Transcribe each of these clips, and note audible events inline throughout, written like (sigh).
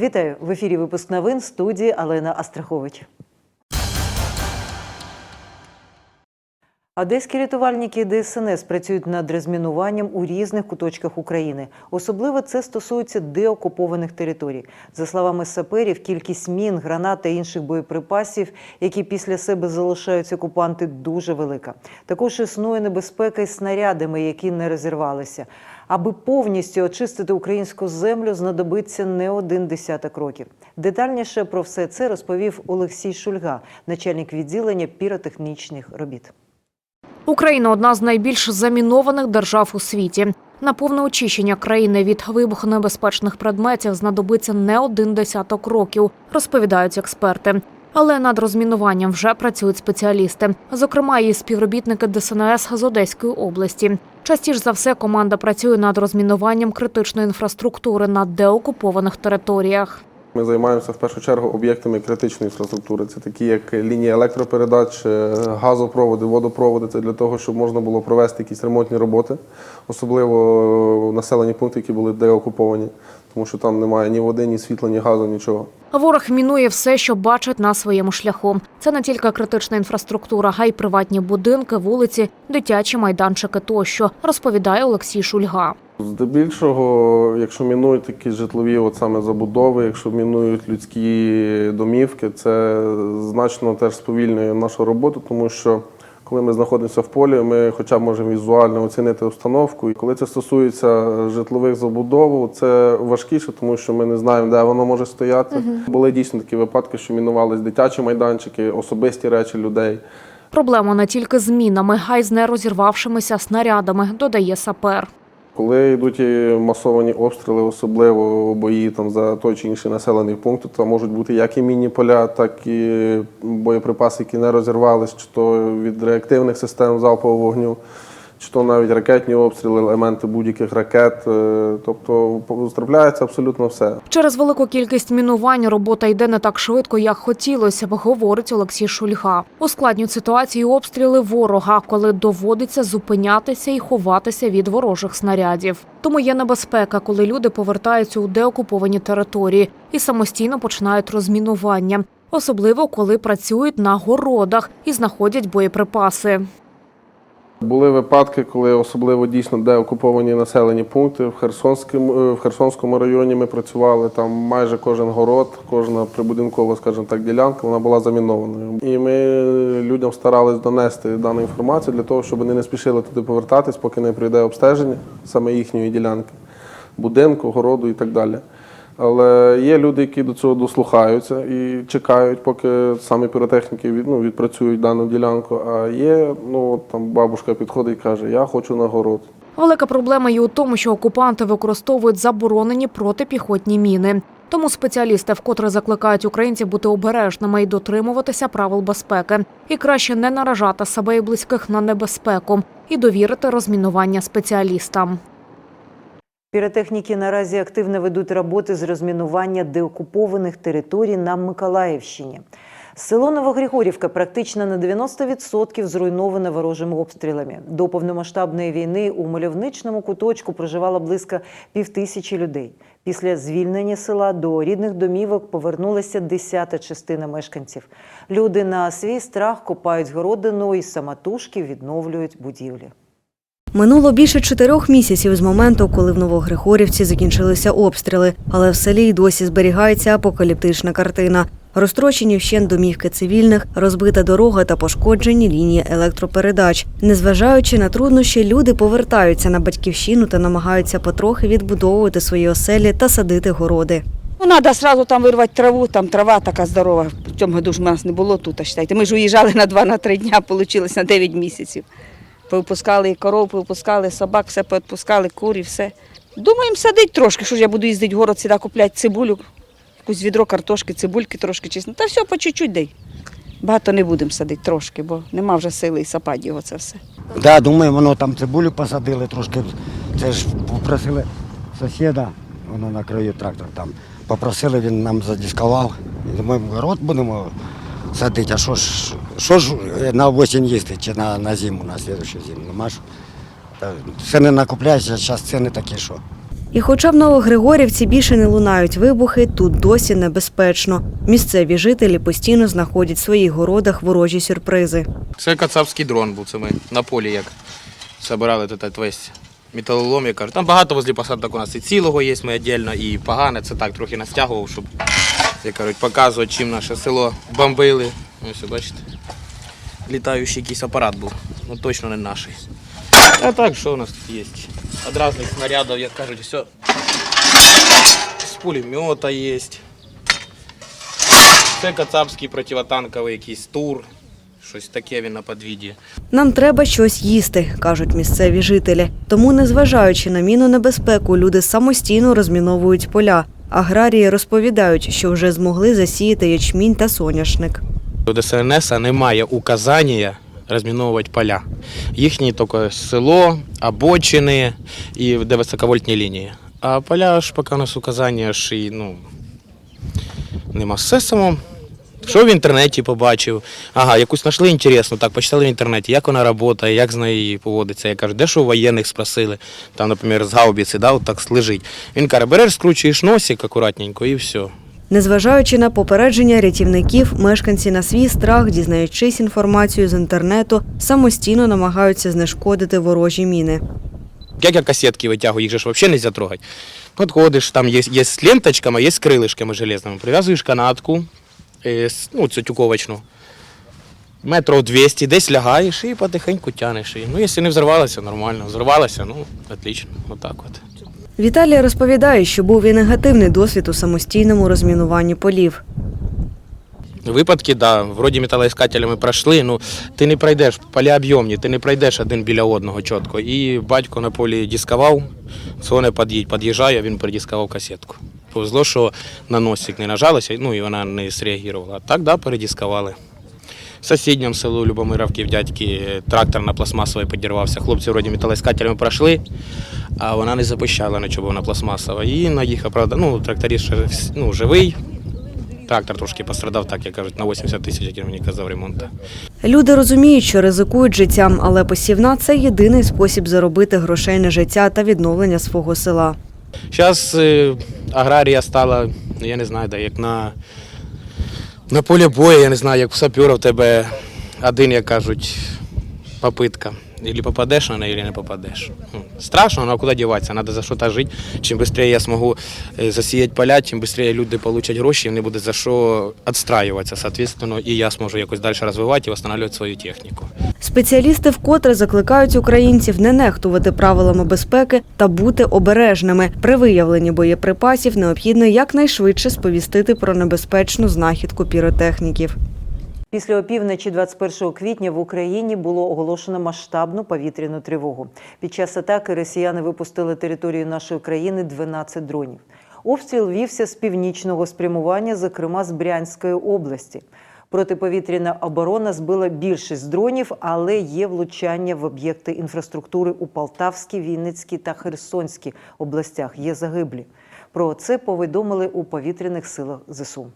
Вітаю в ефірі. Випуск новин студії Алена Астрахович. Одеські рятувальники ДСНС працюють над розмінуванням у різних куточках України. Особливо це стосується деокупованих територій. За словами саперів, кількість мін, гранат та інших боєприпасів, які після себе залишають окупанти, дуже велика. Також існує небезпека із снарядами, які не розірвалися. Аби повністю очистити українську землю, знадобиться не один десяток років. Детальніше про все це розповів Олексій Шульга, начальник відділення піротехнічних робіт. Україна одна з найбільш замінованих держав у світі. На повне очищення країни від вибухонебезпечних предметів знадобиться не один десяток років, розповідають експерти. Але над розмінуванням вже працюють спеціалісти, зокрема і співробітники ДСНС з Одеської області. Частіше за все команда працює над розмінуванням критичної інфраструктури на деокупованих територіях. Ми займаємося в першу чергу об'єктами критичної інфраструктури. Це такі, як лінії електропередач, е, газопроводи, водопроводи. Це для того, щоб можна було провести якісь ремонтні роботи, особливо населені пункти, які були деокуповані, тому що там немає ні води, ні світла, ні газу, нічого. Ворог мінує все, що бачить на своєму шляху. Це не тільки критична інфраструктура, а й приватні будинки, вулиці, дитячі майданчики тощо, розповідає Олексій Шульга. Здебільшого, якщо мінують такі житлові от саме забудови, якщо мінують людські домівки, це значно теж сповільнює нашу роботу, тому що коли ми знаходимося в полі, ми хоча б можемо візуально оцінити обстановку. І коли це стосується житлових забудов, це важкіше, тому що ми не знаємо, де воно може стояти. Були дійсно такі випадки, що мінувались дитячі майданчики, особисті речі людей. Проблема не тільки з мінами, а й з нерозірвавшимися снарядами, додає сапер. Коли йдуть масовані обстріли, особливо бої там за той чи інший населений пункт, то можуть бути як і міні-поля, так і боєприпаси, які не розірвались, чи то від реактивних систем залпового вогню, чи то навіть ракетні обстріли, елементи будь-яких ракет. Е, Тобто трапляється абсолютно все. Через велику кількість мінувань робота йде не так швидко, як хотілося говорить Олексій Шульга. Ускладнюють ситуацію обстріли ворога, коли доводиться зупинятися і ховатися від ворожих снарядів. Тому є небезпека, коли люди повертаються у деокуповані території і самостійно починають розмінування, особливо коли працюють на городах і знаходять боєприпаси. Були випадки, коли особливо дійсно де окуповані населені пункти. В Херсонському, е, в Херсонському районі ми працювали. Там майже кожен город, кожна прибудинкова, скажімо так, ділянка, вона була замінованою. І ми людям старались донести дану інформацію для того, щоб вони не спішили туди повертатись, поки не прийде обстеження саме їхньої ділянки, будинку, городу і так далі. Але є люди, які до цього дослухаються і чекають, поки самі піротехніки від, ну, відпрацюють дану ділянку. А є, ну там бабушка підходить і каже, я хочу на город. Велика проблема є у тому, що окупанти використовують заборонені протипіхотні міни. Тому спеціалісти вкотре закликають українців бути обережними і дотримуватися правил безпеки, і краще не наражати себе і близьких на небезпеку, і довірити розмінування спеціалістам. Піротехніки наразі активно ведуть роботи з розмінування деокупованих територій на Миколаївщині. Село Новогригорівка практично на 90% зруйноване ворожими обстрілами. До повномасштабної війни у мальовничному куточку проживало близько півтисячі людей. Після звільнення села до рідних домівок повернулася десята частина мешканців. Люди на свій страх копають городину і самотужки відновлюють будівлі. Минуло більше чотирьох місяців з моменту, коли в Новогригорівці закінчилися обстріли, але в селі й досі зберігається апокаліптична картина. Розтрощені вщент домівки цивільних, розбита дорога та пошкоджені лінії електропередач. Незважаючи на труднощі, люди повертаються на батьківщину та намагаються потрохи відбудовувати свої оселі та садити городи. Ну, треба одразу там вирвати траву, там трава така здорова. В цьому году ж нас не було тут, считайте. Ми ж уїжджали на 2 на 3 дня, вийшло на 9 місяців. Повипускали коров, повипускали собак, все повипускали, курі, все. Думаємо садити трошки, що ж я буду їздити в город сюди купляти цибулю, якусь відро картошки, цибульки трошки чесно. Та все по чуть-чуть дай. Багато не будемо садити трошки, бо нема вже сили і сапати його це все. Да, думаю, воно там цибулю посадили трошки. Це ж попросили сусіда, воно на краю трактор там. Попросили, він нам задіскував. Думаю, город будемо садити, а що ж, що ж на осінь їсти чи на, на зиму, на слідчу зиму. Нема ж. Та Все не накупляється, зараз ціни такі, що. І хоча в Новогригорівці більше не лунають вибухи, тут досі небезпечно. Місцеві жителі постійно знаходять в своїх городах ворожі сюрпризи. Це кацапський дрон був. Це ми на полі як збирали тут весь металолом, я кажу. Там багато возле посадок у нас і цілого є, ми віддільно, і погане. Це так трохи настягував, щоб як кажуть, показувати, чим наше село бомбили. Ось бачите. Літаючий якийсь апарат був. Ну точно не наш. А так, що у нас тут є? Від різних снарядів, як кажуть, все. З пулемета є. Це кацапський противотанковий якийсь тур. Щось таке він на подвіді. Нам треба щось їсти, кажуть місцеві жителі. Тому, незважаючи на міну небезпеку, люди самостійно розміновують поля. Аграрії розповідають, що вже змогли засіяти ячмінь та соняшник. У ДСНС немає указання розміновувати поля. Їхні тільки село, обочини і де високовольтні лінії. А поля ж поки у нас указання і ну, нема все само. Що в інтернеті побачив? Ага, якусь знайшли інтересну, так, почитали в інтернеті, як вона працює, як з нею поводиться. Я кажу, де що у воєнних спросили, там, наприклад, з гаубиці, да, от так лежить. Він каже, береш, скручуєш носик акуратненько і все. Незважаючи на попередження рятівників, мешканці на свій страх, дізнаючись інформацію з інтернету, самостійно намагаються знешкодити ворожі міни. Як я кассетки витягую, їх же ж взагалі не можна трогати. Подходиш, там є, є з ленточками, є з крилишками железними. Прив'язуєш канатку, ну, цю тюковочну, метрів 200, десь лягаєш і потихеньку тянеш її. Ну, якщо не взорвалося, нормально. Взорвалося, ну, отлично, отак от. Віталій розповідає, що був і негативний досвід у самостійному розмінуванні полів. Випадки, да, вроді металоіскателями пройшли, ну ти не пройдеш, поля об'ємні, ти не пройдеш один біля одного чітко. І батько на полі дискував, соне під'їжджає, він передискував касетку. Повезло, що на носик не нажалося, ну і вона не среагувала. Так, да, передискували. В сусідньому селу Любомировки в дядьки трактор на пластмасовий підірвався. Хлопці вроді металоіскателями пройшли, а вона не запищала нічого, вона пластмасова. І наїхав, правда, ну, тракторист ще, ну, живий, Трактор трошки пострадав, так як кажуть, на 80 тисяч, як мені казав, ремонту. Люди розуміють, що ризикують життям, але посівна це єдиний спосіб заробити грошей на життя та відновлення свого села. Зараз аграрія стала, я не знаю, де, як на, на полі бою, я не знаю, як у сапера в тебе один, як кажуть, попитка. Или попадеш на неї, или не попадеш. Ну, страшно, але куди діватися, треба за що-то жити. Чим швидше я зможу е, засіяти поля, тим швидше люди отримають гроші, їм не буде за що відстраюватися, соответственно, і я зможу якось далі розвивати і встановлювати свою техніку. Спеціалісти вкотре закликають українців не нехтувати правилами безпеки та бути обережними. При виявленні боєприпасів необхідно якнайшвидше сповістити про небезпечну знахідку піротехніків. Після опівночі 21 квітня в Україні було оголошено масштабну повітряну тривогу. Під час атаки росіяни випустили територію нашої країни 12 дронів. Обстріл вівся з північного спрямування, зокрема з Брянської області. Протиповітряна оборона збила більшість дронів, але є влучання в об'єкти інфраструктури у Полтавській, Вінницькій та Херсонській областях. Є загиблі. Про це повідомили у повітряних силах ЗСУ.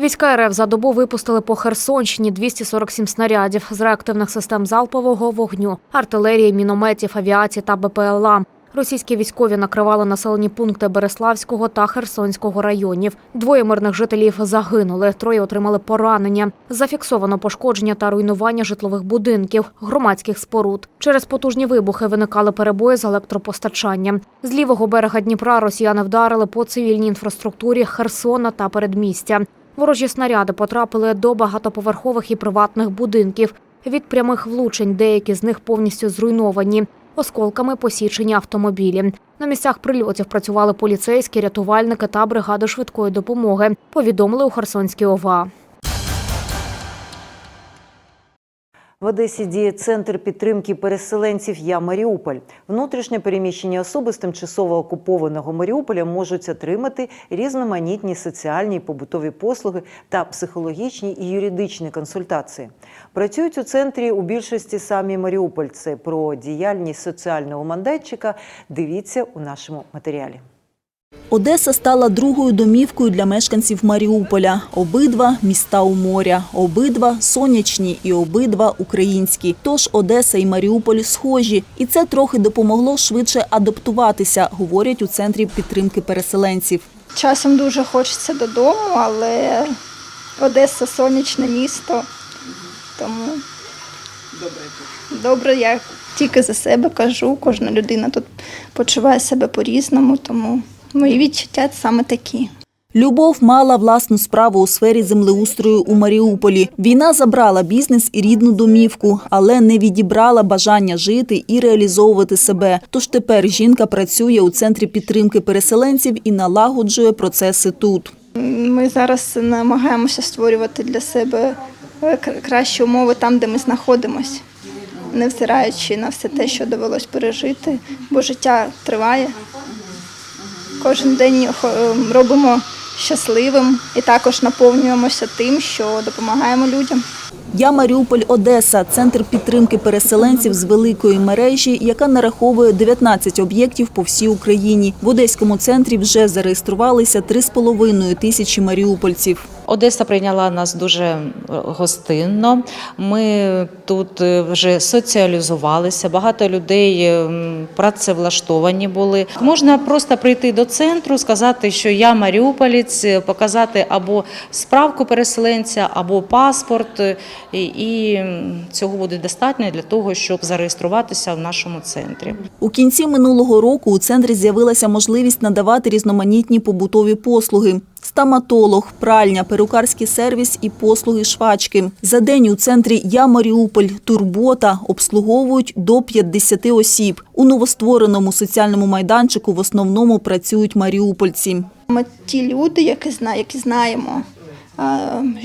Війська РФ за добу випустили по Херсонщині 247 снарядів з реактивних систем залпового вогню, артилерії, мінометів, авіації та БПЛА. Російські військові накривали населені пункти Береславського та Херсонського районів. Двоє мирних жителів загинули, троє отримали поранення. Зафіксовано пошкодження та руйнування житлових будинків, громадських споруд. Через потужні вибухи виникали перебої з електропостачанням. З лівого берега Дніпра росіяни вдарили по цивільній інфраструктурі Херсона та передмістя. Ворожі снаряди потрапили до багатоповерхових і приватних будинків. Від прямих влучень деякі з них повністю зруйновані. Осколками посічені автомобілі. На місцях прильотів працювали поліцейські, рятувальники та бригади швидкої допомоги. Повідомили у Херсонській ОВА. В Одесі діє центр підтримки переселенців Я Маріуполь. Внутрішньо переміщені особи з тимчасово окупованого Маріуполя можуть отримати різноманітні соціальні і побутові послуги та психологічні і юридичні консультації. Працюють у центрі у більшості самі маріупольці. Про діяльність соціального мандатчика дивіться у нашому матеріалі. Одеса стала другою домівкою для мешканців Маріуполя. Обидва міста у моря, обидва сонячні і обидва українські. Тож Одеса і Маріуполь схожі, і це трохи допомогло швидше адаптуватися, говорять у центрі підтримки переселенців. Часом дуже хочеться додому, але Одеса сонячне місто. Тому добре, я тільки за себе кажу. Кожна людина тут почуває себе по-різному, тому мої відчуття саме такі. Любов мала власну справу у сфері землеустрою у Маріуполі. Війна забрала бізнес і рідну домівку, але не відібрала бажання жити і реалізовувати себе. Тож тепер жінка працює у центрі підтримки переселенців і налагоджує процеси тут. Ми зараз намагаємося створювати для себе е, кращі умови там, де ми знаходимося, невзираючи на все те, що довелось пережити, бо життя триває. Кожен день хо- е, робимо щасливим і також наповнюємося тим, що допомагаємо людям. Я Маріуполь Одеса, центр підтримки переселенців з великої мережі, яка нараховує 19 об'єктів по всій Україні. В одеському центрі вже зареєструвалися 3,5 тисячі маріупольців. Одеса прийняла нас дуже е, гостинно. Ми тут е, вже соціалізувалися. Багато людей е, працевлаштовані були. Можна просто прийти до центру, сказати, що я маріуполець, показати або справку переселенця, або паспорт, і цього буде достатньо для того, щоб зареєструватися в нашому центрі. У кінці минулого року у центрі з'явилася можливість надавати різноманітні побутові послуги. Стоматолог, пральня, перукарський сервіс і послуги швачки. За день у центрі Я Маріуполь Турбота обслуговують до 50 осіб. У новоствореному соціальному майданчику в основному працюють маріупольці. Ми ті люди, які, які знаємо,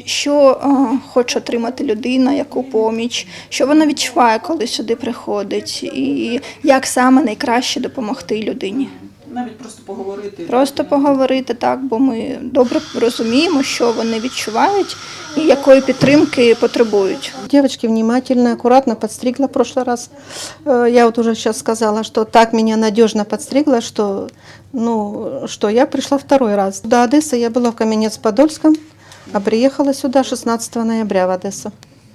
що хоче отримати людина, яку поміч, що вона відчуває, коли сюди приходить, і як саме найкраще допомогти людині Навіть просто поговорити. Просто поговорити так, бо ми добре розуміємо, що вони відчувають і якої підтримки потребують. Девочки внимательно, аккуратно подстригла в прошлый раз. Э, Я вот уже сейчас сказала, что так меня надежно подстригла, что, ну, что я пришла второй раз. До Одессы я была в Каменец-Подольском, а приехала сюда 16 ноября в Одессу.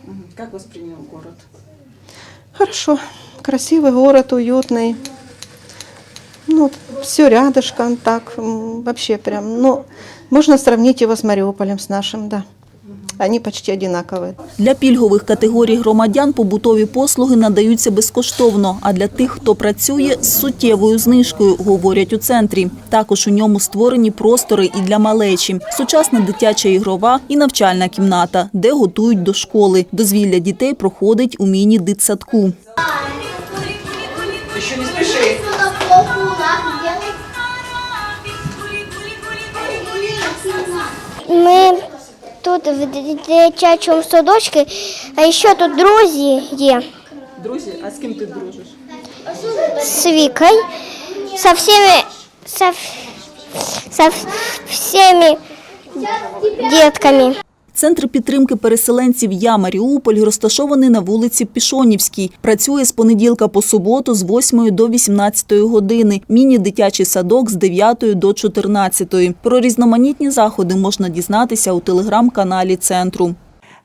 Мгм. Как воспринял город? Хорошо, красивый город, уютный. Ну, все рядышком, так, вообще прям, ну, можно сравнить его с Мариуполем, с нашим, да. Они почти одинаковые. Для пільгових категорій громадян побутові послуги надаються безкоштовно, а для тих, хто працює з суттєвою знижкою, говорять у центрі. Також у ньому створені простори і для малечі, сучасна дитяча ігрова і навчальна кімната, де готують до школи. Дозвілля дітей проходить у міні-дитсадку. Не спеши. Ми тут в дитячому садочку, а ще тут друзі є Друзі, а з ким ти дружиш? з Вікою, со всіми, со, со всіми дітками. Центр підтримки переселенців Я Маріуполь розташований на вулиці Пішонівській. Працює з понеділка по суботу з 8 до 18 години. Міні-дитячий садок з 9 до 14. Про різноманітні заходи можна дізнатися у телеграм-каналі центру.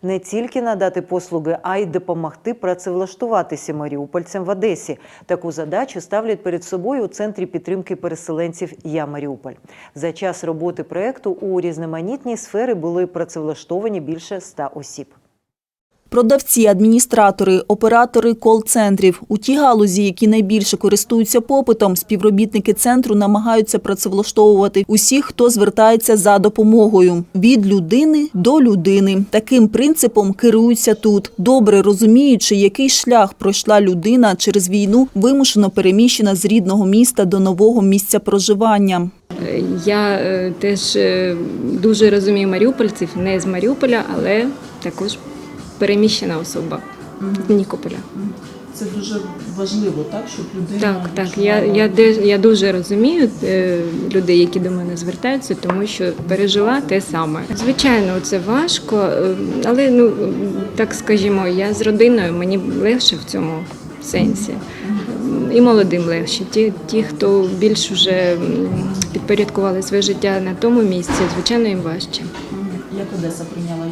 Не тільки надати послуги, а й допомогти працевлаштуватися маріупольцям в Одесі. Таку задачу ставлять перед собою у центрі підтримки переселенців Я Маріуполь. За час роботи проекту у різноманітній сфери були працевлаштовані більше ста осіб. Продавці, адміністратори, оператори кол-центрів у ті галузі, які найбільше користуються попитом, співробітники центру намагаються працевлаштовувати усіх, хто звертається за допомогою від людини до людини. Таким принципом керуються тут, добре розуміючи, який шлях пройшла людина через війну, вимушено переміщена з рідного міста до нового місця проживання. Я е, теж е, дуже розумію маріупольців, не з Маріуполя, але також переміщена особа з Нікополя. Це дуже важливо, так, щоб людина Так, так. Я, я, я дуже розумію е, людей, які до мене звертаються, тому що пережила те саме. Звичайно, це важко, е, але ну так скажімо, я з родиною, мені легше в цьому сенсі. і молодим легше. Ті, ті, хто більш вже підпорядкували своє життя на тому місці, звичайно, їм важче. Як Одеса прийняла?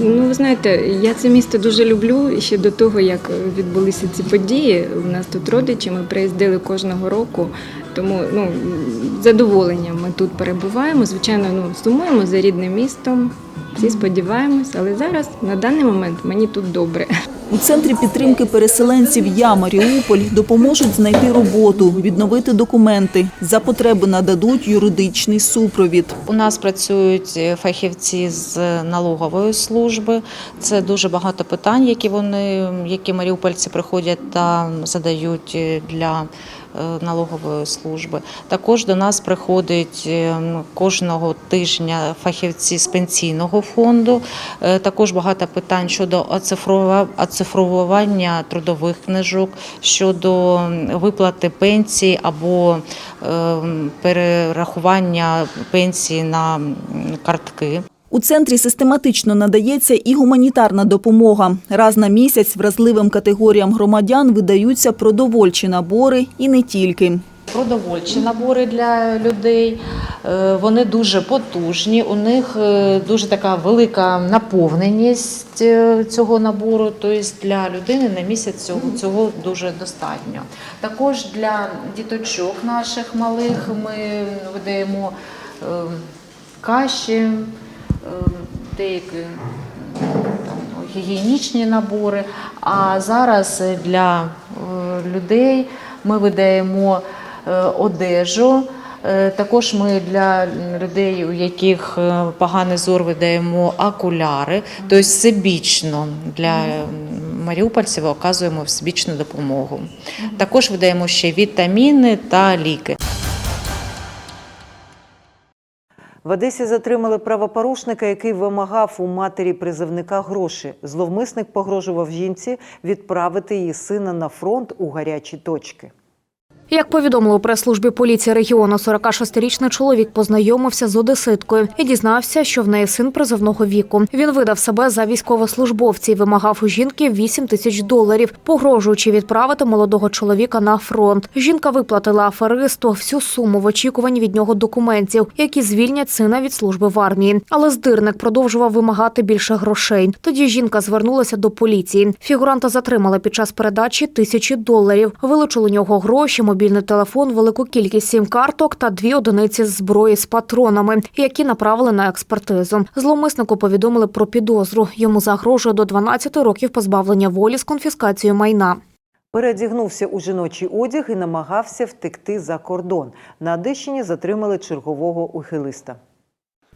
Ну, ви знаєте, я це місто дуже люблю. Ще до того, як відбулися ці події, у нас тут родичі, ми приїздили кожного року. Тому ну, задоволенням ми тут перебуваємо. Звичайно, ну, сумуємо за рідним містом. Всі сподіваємось, але зараз на даний момент мені тут добре. У центрі підтримки переселенців Я Маріуполь допоможуть знайти роботу, відновити документи. За потреби нададуть юридичний супровід. У нас працюють е, фахівці з налогової служби. Це дуже багато питань, які вони, які маріупольці приходять та задають е, для налогової служби. Також до нас приходять е, кожного тижня фахівці з пенсійного фонду. Е, Також багато питань щодо оцифровування трудових книжок, щодо виплати пенсій або е, перерахування пенсії на картки. У центрі систематично надається і гуманітарна допомога. Раз на місяць вразливим категоріям громадян видаються продовольчі набори і не тільки. Продовольчі набори для людей. Е, Вони дуже потужні. У них е, дуже така велика наповненість е, цього набору. Тобто для людини на місяць цього, цього дуже достатньо. Також для діточок наших малих ми видаємо каші, деякі там, гігієнічні набори. А зараз для е, людей ми видаємо е, одежу. Е, Також ми для людей, у яких поганий зор, видаємо окуляри, тобто всебічно для маріупольців оказуємо всебічну допомогу. Також видаємо ще вітаміни та ліки. В Одесі затримали правопорушника, який вимагав у матері призовника гроші. Зловмисник погрожував жінці відправити її сина на фронт у гарячі точки. Як повідомили у прес-службі поліції регіону, 46-річний чоловік познайомився з одеситкою і дізнався, що в неї син призовного віку. Він видав себе за військовослужбовця і вимагав у жінки 8 тисяч доларів, погрожуючи відправити молодого чоловіка на фронт. Жінка виплатила аферисту всю суму в очікуванні від нього документів, які звільнять сина від служби в армії. Але здирник продовжував вимагати більше грошей. Тоді жінка звернулася до поліції. Фігуранта затримали під час передачі тисячі доларів. Вилучили у нього гроші, мобільний телефон, велику кількість сім-карток та дві одиниці зброї з патронами, які направили на експертизу. Зловмиснику повідомили про підозру. Йому загрожує до 12 років позбавлення волі з конфіскацією майна. Передігнувся у жіночий одяг і намагався втекти за кордон. На Одещині затримали чергового ухилиста.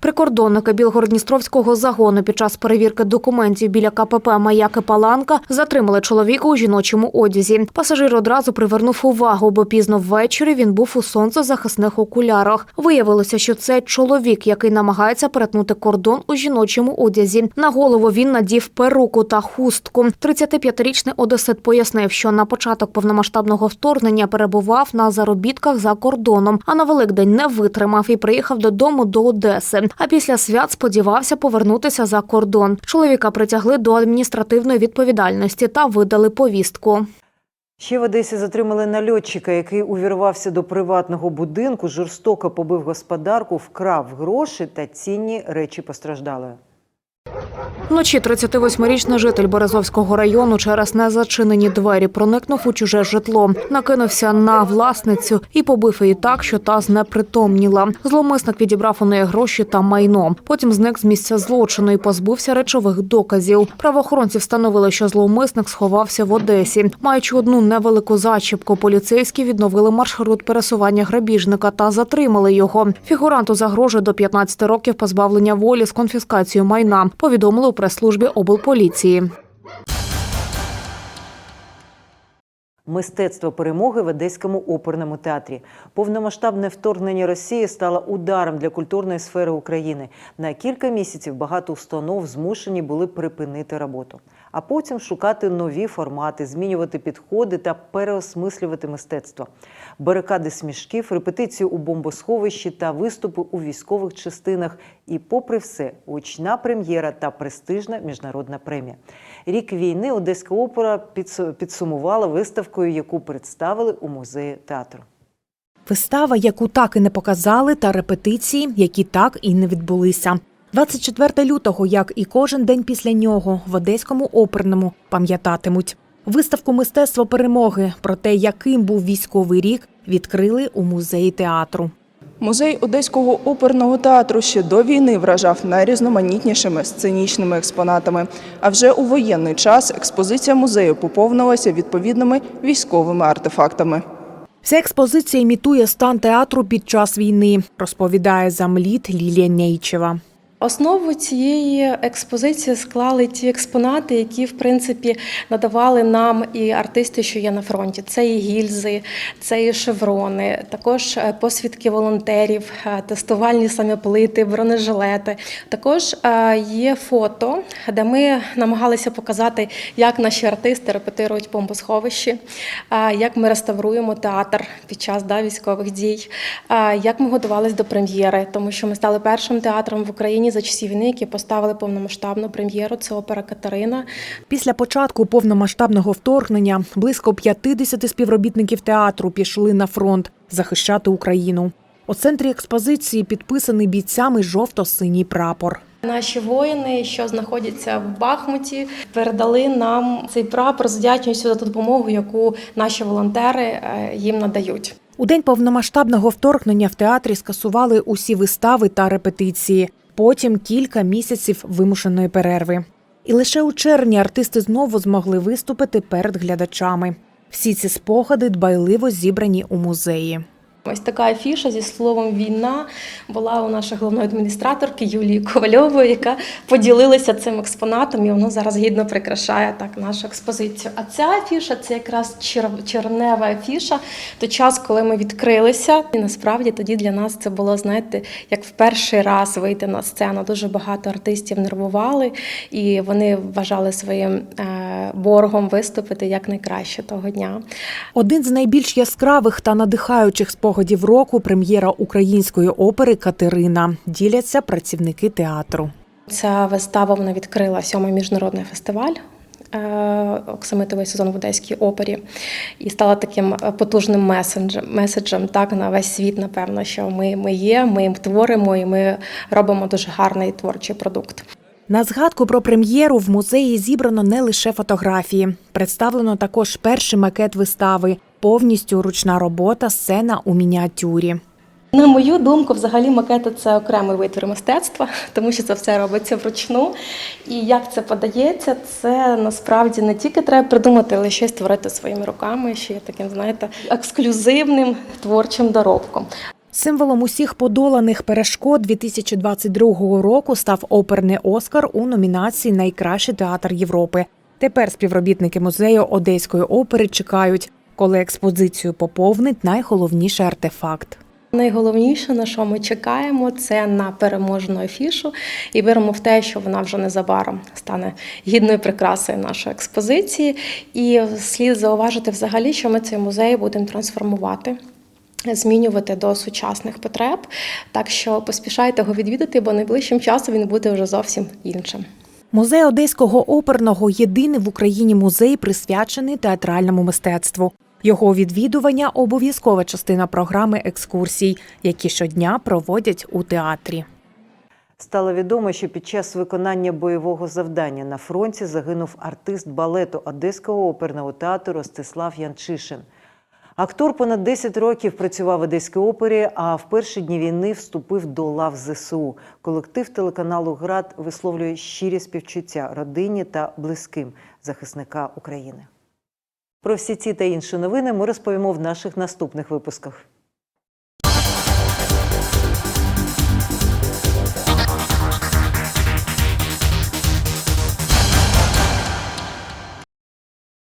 Прикордонники Білгородністровського загону під час перевірки документів біля КПП Маяки Паланка затримали чоловіка у жіночому одязі. Пасажир одразу привернув увагу, бо пізно ввечері він був у сонцезахисних окулярах. Виявилося, що це чоловік, який намагається перетнути кордон у жіночому одязі. На голову він надів перуку та хустку. 35-річний одесит пояснив, що на початок повномасштабного вторгнення перебував на заробітках за кордоном, а на Великдень не витримав і приїхав додому до Одеси. А після свят сподівався повернутися за кордон. Чоловіка притягли до адміністративної відповідальності та видали повістку. Ще в Одесі затримали нальотчика, який увірвався до приватного будинку, жорстоко побив господарку, вкрав гроші та цінні речі постраждалої. Вночі 38-річний житель Березовського району через незачинені двері проникнув у чуже житло, накинувся на власницю і побив її так, що та знепритомніла. Зловмисник відібрав у неї гроші та майно. Потім зник з місця злочину і позбувся речових доказів. Правоохоронці встановили, що зловмисник сховався в Одесі. Маючи одну невелику зачіпку, поліцейські відновили маршрут пересування грабіжника та затримали його. Фігуранту загрожує до 15 років позбавлення волі з конфіскацією майна. Повідомили у прес-службі облполіції. Мистецтво перемоги в Одеському оперному театрі. Повномасштабне вторгнення Росії стало ударом для культурної сфери України. На кілька місяців багато установ змушені були припинити роботу. а потім шукати нові формати, змінювати підходи та переосмислювати мистецтво. Барикади смішків, репетиції у бомбосховищі та виступи у військових частинах. І, попри все, гучна прем'єра та престижна міжнародна премія. Рік війни Одеська опера підсумувала виставкою, яку представили у музеї театру. Вистава, яку так і не показали, та репетиції, які так і не відбулися. 24 лютого, як і кожен день після нього, в одеському оперному пам'ятатимуть. Виставку мистецтво перемоги про те, яким був військовий рік, відкрили у музеї театру. Музей Одеського оперного театру ще до війни вражав найрізноманітнішими сценічними експонатами. А вже у воєнний час експозиція музею поповнилася відповідними військовими артефактами. Вся експозиція імітує стан театру під час війни, розповідає замліт Лілія Нейчева. Основу цієї експозиції склали ті експонати, які в принципі надавали нам і артисти, що є на фронті. Це і гільзи, це і шеврони, також е, посвідки волонтерів, е, тестувальні самоплити, бронежилети. Також е, є фото, де ми намагалися показати, як наші артисти репетирують бомбосховищі, як ми реставруємо театр під час да, військових дій, як ми готувалися до прем'єри, тому що ми стали першим театром в Україні за часів війни, які поставили повномасштабну прем'єру. Це опера Катерина. Після початку повномасштабного вторгнення близько 50 співробітників театру пішли на фронт захищати Україну. У центрі експозиції підписаний бійцями жовто-синій прапор. Наші воїни, що знаходяться в Бахмуті, передали нам цей прапор з вдячністю за ту допомогу, яку наші волонтери е, їм надають. У день повномасштабного вторгнення в театрі скасували усі вистави та репетиції. Потім кілька місяців вимушеної перерви. І лише у червні артисти знову змогли виступити перед глядачами. Всі ці спогади дбайливо зібрані у музеї. Ось така афіша зі словом війна була у нашої головної адміністраторки Юлії Ковальової, яка поділилася цим експонатом, і воно зараз гідно прикрашає так нашу експозицію. А ця афіша це якраз чер- чернева афіша, той час, коли ми відкрилися. І насправді тоді для нас це було, знаєте, як в перший раз вийти на сцену. Дуже багато артистів нервували, і вони вважали своїм е, боргом виступити як найкраще того дня. Один з найбільш яскравих та надихаючих спогадів року прем'єра української опери Катерина діляться працівники театру. Ця вистава вона відкрила сьомий міжнародний фестиваль. е, Оксамитовий сезон в Одеській опері і стала таким потужним месенджем, меседжем так на весь світ, напевно, що ми, ми є, ми творимо і ми робимо дуже гарний творчий продукт. На згадку про прем'єру в музеї зібрано не лише фотографії. Представлено також перший макет вистави, повністю ручна робота, сцена у мініатюрі. На мою думку, взагалі макети це окремий витвір мистецтва, (laughs) тому що це все робиться вручну. І як це подається, це насправді не тільки треба придумати, але ще й створити своїми руками, є таким, знаєте, ексклюзивним творчим доробком. Символом усіх подоланих перешкод 2022 року став оперний Оскар у номінації Найкращий театр Європи. Тепер співробітники музею Одеської опери чекають, коли експозицію поповнить найголовніший артефакт. Найголовніше, на що ми чекаємо, це на переможну афішу, і віримо в те, що вона вже незабаром стане гідною прикрасою нашої експозиції. І слід зауважити взагалі, що ми цей музей будемо трансформувати. Змінювати до сучасних потреб, так що поспішайте його відвідати, бо найближчим часом він буде вже зовсім іншим. Музей Одеського оперного єдиний в Україні музей, присвячений театральному мистецтву. Його відвідування обов'язкова частина програми екскурсій, які щодня проводять у театрі. Стало відомо, що під час виконання бойового завдання на фронті загинув артист балету Одеського оперного театру Ростислав Янчишин. Актор понад 10 років працював в Одеській опері, а в перші дні війни вступив до лав ЗСУ. Колектив телеканалу Град висловлює щирі співчуття родині та близьким захисника України. Про всі ці та інші новини ми розповімо в наших наступних випусках.